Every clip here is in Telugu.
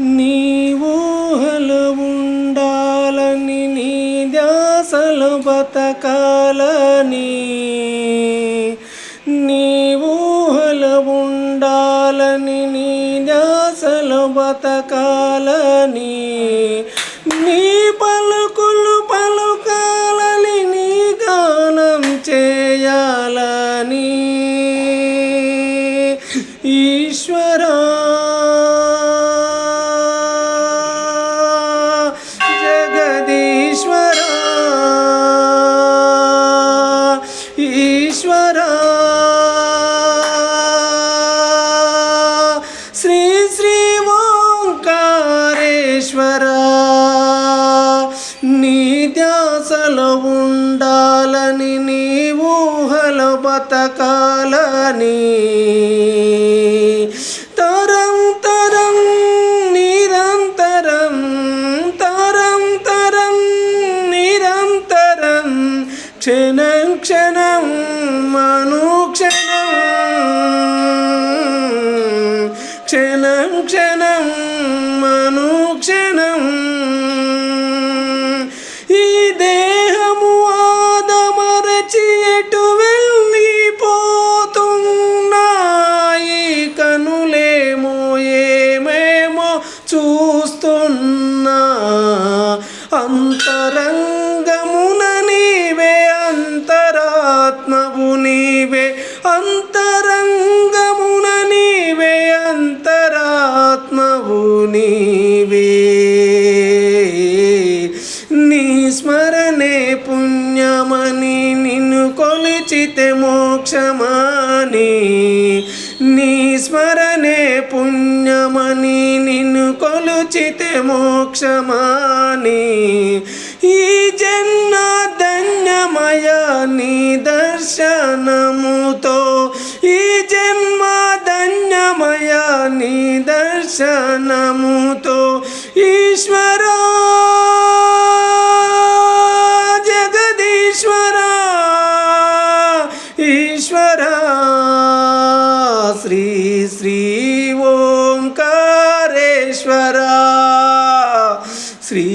నీ ఊహలు ఉండాలని నీ ధ్యాసలు బతకాలని. నీ ఊహలు ఉండాలని నీ ధ్యాసలు బతకాలని. ఊహలో బతకాలని తరం తరం నిరంతరం తరం తరం నిరంతరం క్షణం క్షణం మనుక్షణం క్షణం క్షణం మనుక్షణం. చూస్తున్నా. అంతరంగమున నీవే అంతరాత్మవు నీవే. అంతరంగమున నీవే అంతరాత్మవు నీవే. నీ స్మరణే పుణ్యమని నిన్ను కొలిచితే మోక్షమాని. నీ స్మరణే కొలుచితే మోక్షమాని. ఈ జన్మ ధన్యమయ నీ దర్శనముతో. ఈ జన్మ ధన్యమయ నీ దర్శనముతో. ఈశ్వరా జగదీశ్వరా ఈశ్వరా. శ్రీ శ్రీ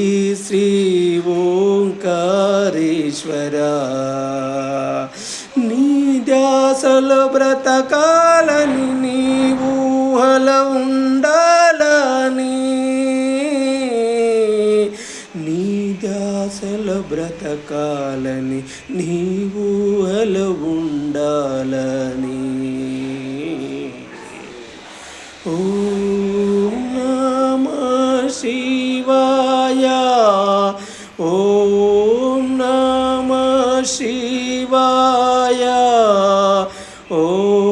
శ్రీ శ్రీ ఓంకారేశ్వరా నీ బ్రతకాలని నీ ఊహల ఉండాలని నీ ధ్యాసల బ్రతకాలని నీ ఊహల ఉండాలని ఓ ఓం నమ శివాయ ఓం